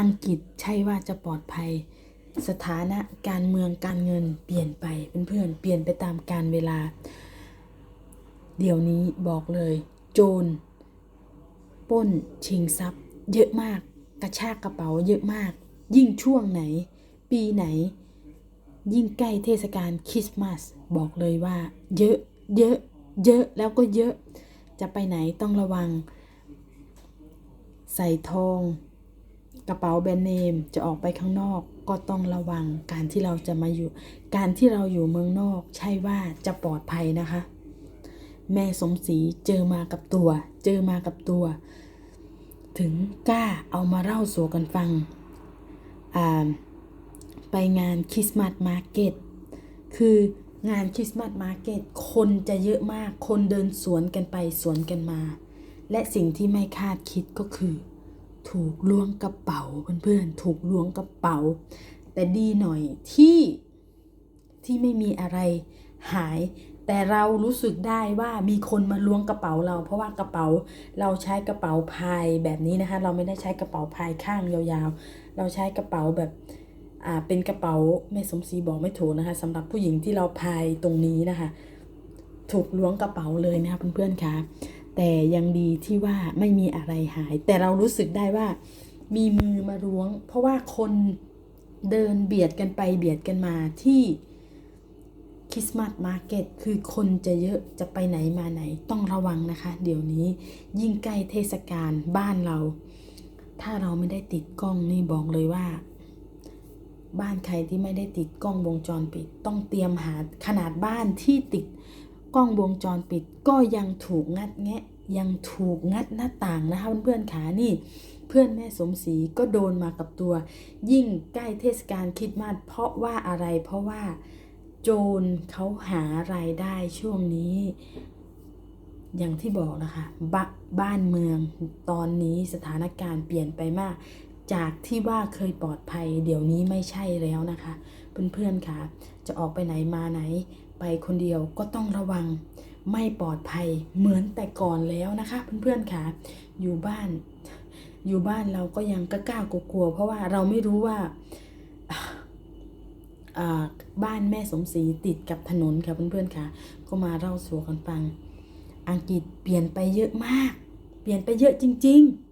อังกฤษใช่ว่าจะปลอดภัย สถานะการเมืองการเงินเปลี่ยนไปเพื่อนๆเปลี่ยนไปตามกาลเวลา เดี๋ยวนี้บอกเลย โจรป้นชิงทรัพย์ เยอะมากกระชากกระเป๋าเยอะมาก ยิ่งช่วงไหน ปีไหน ยิ่งใกล้เทศกาลคริสต์มาสบอกเลยว่า เยอะเยอะเยอะแล้วก็เยอะ จะไปไหนต้องระวัง ใส่ทอง กระเป๋าแบรนด์เนมจะออกไปข้างนอก ก็ต้องระวังการที่เราจะมาอยู่ การที่เราอยู่เมืองนอก ใช่ว่าจะปลอดภัยนะคะ แม่สมศรีเจอมากับตัว เจอมากับตัว ถึงกล้าเอามาเล่าสู่กันฟังอ่าไปงานคริสต์มาสมาร์เก็ตคืองานคริสต์มาสมาร์เก็ตคนจะเยอะมากคนเดินสวนกันไปสวนกันมา และสิ่งที่ไม่คาดคิดก็คือ ถูกล้วงกระเป๋าเพื่อนๆ ถูกล้วงกระเป๋า แต่ดีหน่อยที่ที่ไม่มีอะไรหาย แต่เรารู้สึกได้ว่ามีคนมาล้วงกระเป๋าเรา เพราะว่ากระเป๋าเราใช้กระเป๋าพายแบบนี้นะคะ เราไม่ได้ใช้กระเป๋าพายข้างยาวๆ เราใช้กระเป๋าแบบอ่าเป็นกระเป๋าแม่สมศรีบอกไม่ถูกนะคะสำหรับผู้หญิงที่เราพายตรงนี้นะคะ ถูกล้วงกระเป๋าเลยนะคะเพื่อนๆค่ะ แต่ยังดีที่ว่าไม่มีอะไรหาย แต่เรารู้สึกได้ว่ามีมือมาล้วง เพราะว่าคนเดินเบียดกันไปเบียดกันมาที่คริสต์มาสมาร์เก็ตคือคนจะเยอะจะไปไหนมาไหนต้องระวังนะคะ เดี๋ยวนี้ยิ่งใกล้เทศกาลบ้านเรา ถ้าเราไม่ได้ติดกล้องนี่บอกเลยว่า บ้านใครที่ไม่ได้ติดกล้องวงจรปิด ต้องเตรียมหาขนาดบ้านที่ติด กล้องวงจรปิดก็ยังถูกงัดแงะ ยังถูกงัดหน้าต่างนะคะเพื่อนๆขานี่ เพื่อนแม่สมศรีก็โดนมากับตัว ยิ่งใกล้เทศกาลคิดมาสเพราะว่าอะไรเพราะว่า โจรเขาหารายได้ช่วงนี้ อย่างที่บอกนะคะบบ้านเมืองตอนนี้สถานการณ์เปลี่ยนไปมาก จากที่ว่าเคยปลอดภัย เดี๋ยวนี้ไม่ใช่แล้วนะคะ เพื่อนๆค่ะ จะออกไปไหนมาไหน ไปคนเดียวก็ต้องระวัง ไม่ปลอดภัยเหมือนแต่ก่อนแล้วนะคะ เพื่อนๆค่ะ อยู่บ้าน อยู่บ้านเราก็ยังกล้ากลัวเพราะว่าเราไม่รู้ว่าอ่าบ้านแม่สมศรีติดกับถนนค่ะเพื่อนๆค่ะ ก็มาเล่าสู่กันฟัง อังกฤษเปลี่ยนไปเยอะมาก เปลี่ยนไปเยอะจริง ๆ